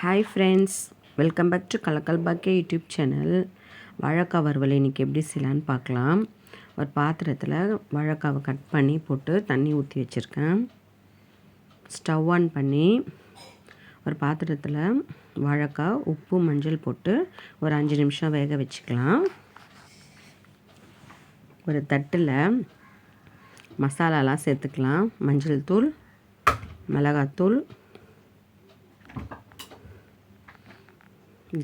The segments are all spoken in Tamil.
Hi friends welcome back to Kalakkal பாக்கே YouTube channel வாழைக்காய் வறுவல் இன்றைக்கி எப்படி செய்யலான்னு பார்க்கலாம். ஒரு பாத்திரத்தில் வாழைக்காவை கட் பண்ணி போட்டு தண்ணி ஊற்றி வச்சுருக்கேன். ஸ்டவ் ஆன் பண்ணி ஒரு பாத்திரத்தில் வாழைக்காய் உப்பு மஞ்சள் போட்டு ஒரு அஞ்சு நிமிஷம் வேக வச்சுக்கலாம். ஒரு தட்டில் மசாலாலாம் சேர்த்துக்கலாம். மஞ்சள் தூள் மிளகாத்தூள்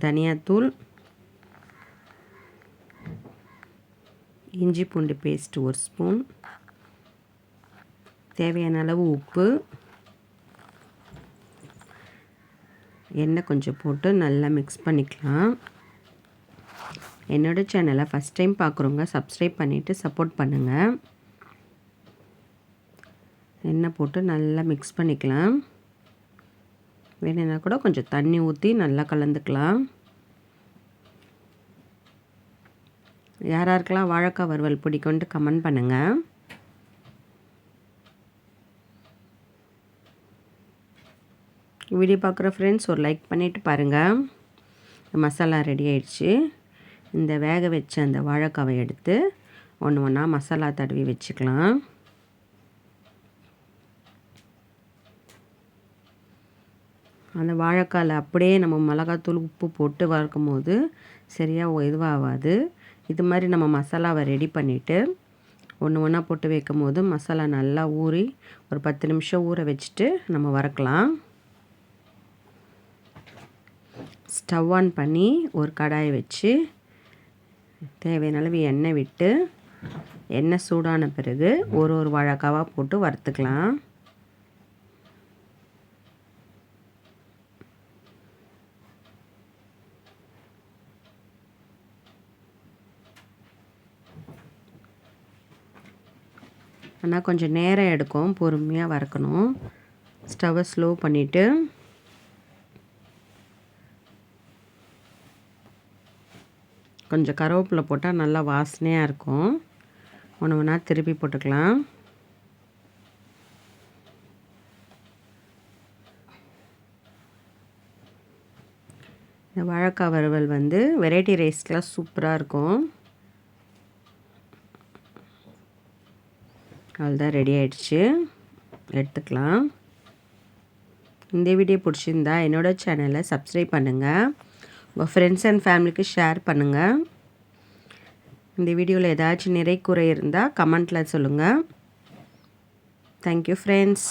தனியாத்தூள் இஞ்சி பூண்டு பேஸ்ட் ஒரு ஸ்பூன் தேவையான அளவு உப்பு எண்ணெய் கொஞ்சம் போட்டு நல்லா மிக்ஸ் பண்ணிக்கலாம். என்னோடய சேனலை ஃபஸ்ட் டைம் பார்க்குறவங்க சப்ஸ்கிரைப் பண்ணிவிட்டு சப்போர்ட் பண்ணுங்கள் எண்ணெய் போட்டு நல்லா மிக்ஸ் பண்ணிக்கலாம். வேணும்னா கூட கொஞ்சம் தண்ணி ஊற்றி நல்லா கலந்துக்கலாம். யார் யாருக்கெல்லாம் வாழைக்காய் வறுவல் பிடிக்கும்ட்டு கமெண்ட் பண்ணுங்கள் வீடியோ பார்க்குற ஃப்ரெண்ட்ஸ் ஒரு லைக் பண்ணிவிட்டு பாருங்கள் மசாலா ரெடி ஆயிடுச்சு. இந்த வேக வச்ச அந்த வாழைக்காவை எடுத்து ஒன்று ஒன்றா மசாலா தடவி வச்சுக்கலாம். அந்த வாழைக்காயில் அப்படியே நம்ம மிளகாத்தூள் உப்பு போட்டு வறுக்கும் போது சரியாக இதுவாகாது. இது மாதிரி நம்ம மசாலாவை ரெடி பண்ணிவிட்டு ஒன்று ஒன்றா போட்டு வைக்கும் போது மசாலா நல்லா ஊறி ஒரு பத்து நிமிஷம் ஊற வச்சுட்டு நம்ம வறுக்கலாம். ஸ்டவ் ஆன் பண்ணி ஒரு கடாயை வச்சு தேவையான அளவு எண்ணெய் விட்டு எண்ணெய் சூடான பிறகு ஒரு ஒரு வாழைக்காவாக போட்டு வறுத்துக்கலாம். ஆனால் கொஞ்சம் நேரம் எடுக்கும் பொறுமையாக வறுக்கணும். ஸ்டவ்வை ஸ்லோ பண்ணிவிட்டு கொஞ்சம் கருவேப்பிலை போட்டால் நல்லா வாசனையாக இருக்கும். ஒன்று ஒன்றா திருப்பி போட்டுக்கலாம். இந்த வாழைக்காய் வறுவல் வந்து வெரைட்டி ரைஸ்க்கெலாம் சூப்பராக இருக்கும். அவ்வளோதான் ரெடி ஆகிடுச்சு எடுத்துக்கலாம். இந்த வீடியோ பிடிச்சிருந்தா என்னோடய சேனலை சப்ஸ்கிரைப் பண்ணுங்கள் உங்கள் ஃப்ரெண்ட்ஸ் அண்ட் ஃபேமிலிக்கு ஷேர் பண்ணுங்கள் இந்த வீடியோவில் ஏதாச்சும் நிறை குறை இருந்தால் கமெண்ட்டில் சொல்லுங்கள் தேங்க்யூ ஃப்ரெண்ட்ஸ்